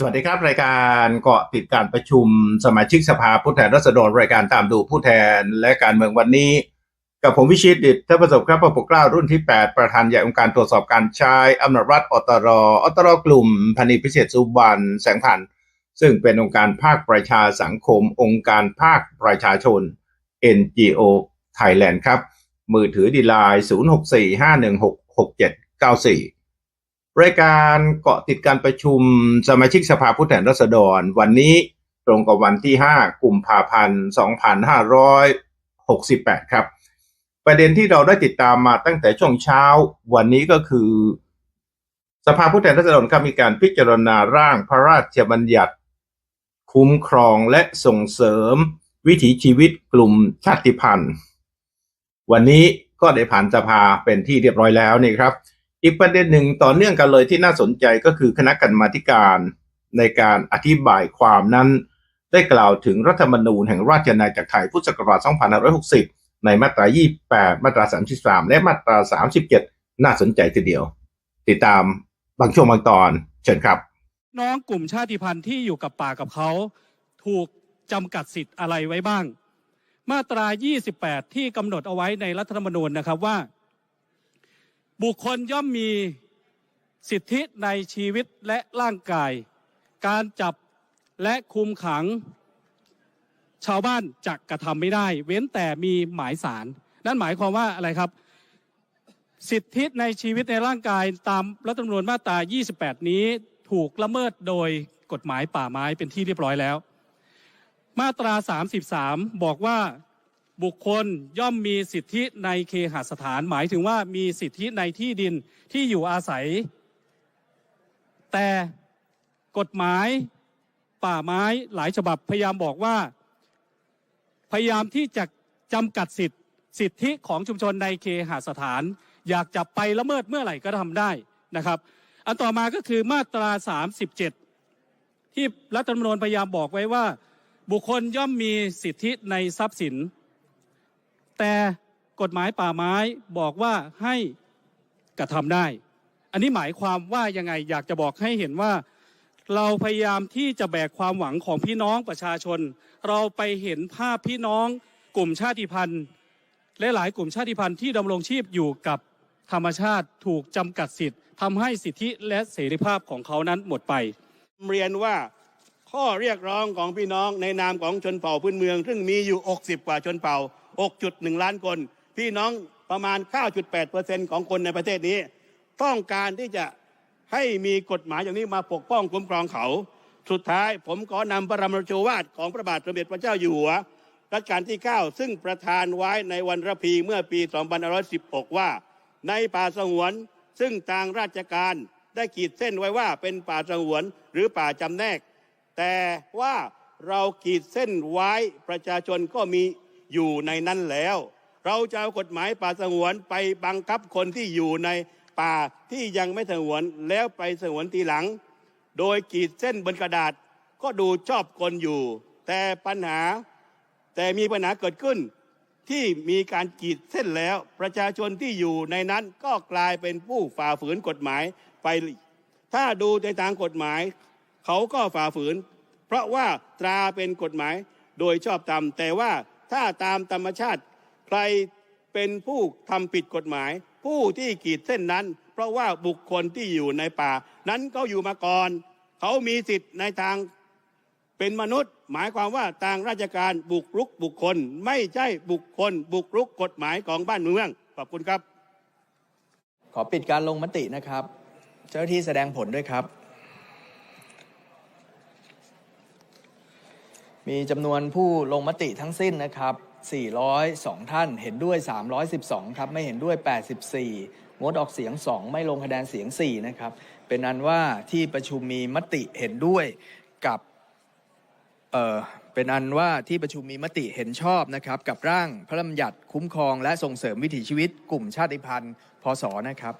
สวัสดีครับ รายการเกาะติดการประชุมสมาชิกสภาผู้แทนราษฎรรายการตามดูผู้แทนและการเมืองวันนี้ กับผมวิชิตดิตเทประสบครับประปกเกล้ารุ่นที่ 8 ประธานใหญ่องค์การตรวจสอบการใช้อำนาจรัฐอตรอตรกลุ่มพันธุ์พิเศษสุวรรณแสงพันธ์ซึ่งเป็นองค์การภาคประชาสังคม องค์การภาคประชาชน NGO Thailand ครับ มือถือดีไลน์0645166794 รายการเกาะติดการประชุมสมาชิกสภาผู้แทนราษฎร วันนี้ตรงกับวันที่ 5 กุมภาพันธ์ 2568 ครับ ประเด็นที่เราได้ติดตามมาตั้งแต่ช่วงเช้า วันนี้ก็คือ สภาผู้แทนราษฎรครับมีการพิจารณาร่างพระราชบัญญัติ คุ้มครองและส่งเสริม วิถีชีวิตกลุ่มชาติพันธุ์ วันนี้ก็ได้ผ่านสภาเป็นที่เรียบร้อยแล้วนี่ครับ อีกประเด็นหนึ่งต่อเนื่องกันเลยที่น่าสนใจก็คือคณะกรรมาธิการในการอธิบายความนั้น ได้กล่าวถึงรัฐธรรมนูญแห่งราชอาณาจักรไทยพุทธศักราช 2560 ในมาตรา 28 มาตรา 33 และมาตรา 37 น่าสนใจทีเดียว ติดตามบางช่วงบางตอนเชิญครับ น้องกลุ่มชาติพันธุ์ที่อยู่กับป่ากับเขาถูกจำกัดสิทธิ์อะไรไว้บ้าง มาตรา 28 ที่กำหนดเอาไว้ในรัฐธรรมนูญนะครับว่า บุคคลย่อมมีสิทธิในชีวิตและร่างกาย การจับและคุมขัง ชาวบ้านจะกระทำไม่ได้ เว้นแต่มีหมายสาร นั่นหมายความว่าอะไรครับ สิทธิในชีวิตในร่างกายตามรัฐธรรมนูญมาตรา 28 นี้ถูกละเมิดโดยกฎหมายป่าไม้เป็นที่เรียบร้อยแล้ว มาตรา 33 บอกว่า บุคคลย่อมมีสิทธิในเคหสถาน หมายถึงว่ามีสิทธิในที่ดินที่อยู่อาศัย แต่กฎหมายป่าไม้หลายฉบับพยายามบอกว่า พยายามที่จะจำกัดสิทธิสิทธิของชุมชนในเคหสถาน อยากจะไปละเมิดเมื่อไหร่ก็ทำได้นะครับ อันต่อมาก็คือมาตรา 37 ที่รัฐธรรมนูญพยายามบอกไว้ว่า บุคคลย่อมมีสิทธิในทรัพย์สิน แต่กฎหมายป่าไม้บอกว่าให้กระทำได้ อันนี้หมายความว่ายังไงอยากจะบอกให้เห็นว่า เราพยายามที่จะแบกความหวังของพี่น้องประชาชน เราไปเห็นภาพพี่น้องกลุ่มชาติพันธุ์ และหลายกลุ่มชาติพันธุ์ที่ดำรงชีพอยู่กับธรรมชาติถูกจำกัดสิทธิ์ทำให้สิทธิและเสรีภาพของเขานั้นหมดไป เรียนว่าข้อเรียกร้องของพี่น้องในนามของชนเผ่าพื้นเมือง ซึ่งมีอยู่ 60 กว่าชนเผ่า 6.1 ล้านคน พี่น้องประมาณ 9.8%ของคนในประเทศนี้ ต้องการที่จะให้มีกฎหมายอย่างนี้มาปกป้องคุ้มครองเขา สุดท้ายผมขอนำพระรมราโชวาทของพระบาทสมเด็จพระเจ้าอยู่หัวรัชกาลที่ 9 ซึ่งประทานไว้ในวันระพีเมื่อปี 2516 ว่า ในป่าสงวน ซึ่งทางราชการได้ขีดเส้นไว้ว่าเป็นป่าสงวนหรือป่าจำแนก แต่ว่าเราขีดเส้นไว้ประชาชนก็มี อยู่ในนั้นแล้ว เราจะเอากฎหมายป่าสงวนไปบังคับคนที่อยู่ในป่าที่ยังไม่สงวนแล้วไปสงวนทีหลัง โดยขีดเส้นบนกระดาษก็ดูชอบคนอยู่ แต่ปัญหาแต่มีปัญหาเกิดขึ้น ที่มีการขีดเส้นแล้ว ประชาชนที่อยู่ในนั้นก็กลายเป็นผู้ฝ่าฝืนกฎหมายไป ถ้าดูในทางกฎหมาย เขาก็ฝ่าฝืน เพราะว่าตราเป็นกฎหมายโดยชอบธรรมแต่ว่า ถ้าตามธรรมชาติ ใครเป็นผู้ทำผิดกฎหมาย ผู้ที่ขีดเส้นนั้น เพราะว่าบุคคลที่อยู่ในป่า นั้นเขาอยู่มาก่อน เขามีสิทธิ์ในทางเป็นมนุษย์ หมายความว่าทางราชการบุกรุกบุคคล ไม่ใช่บุคคล บุกรุกกฎหมายของบ้านเมือง ขอบคุณครับ ขอปิดการลงมตินะครับ เจ้าหน้าที่แสดงผลด้วยครับ มีจำนวนผู้ลงมติทั้งสิ้นนะครับ 402 ท่าน เห็นด้วย 312 ครับ ไม่เห็นด้วย 84 งดออกเสียง 2 ไม่ลงคะแนนเสียง 4 นะครับ เป็นอันว่าที่ประชุมมีมติเห็นด้วยกับเอ่อเป็นอันว่าที่ประชุมมีมติเห็นชอบนะครับกับร่างพระราชบัญญัติคุ้มครองและส่งเสริมวิถีชีวิตกลุ่มชาติพันธุ์พศนะครับ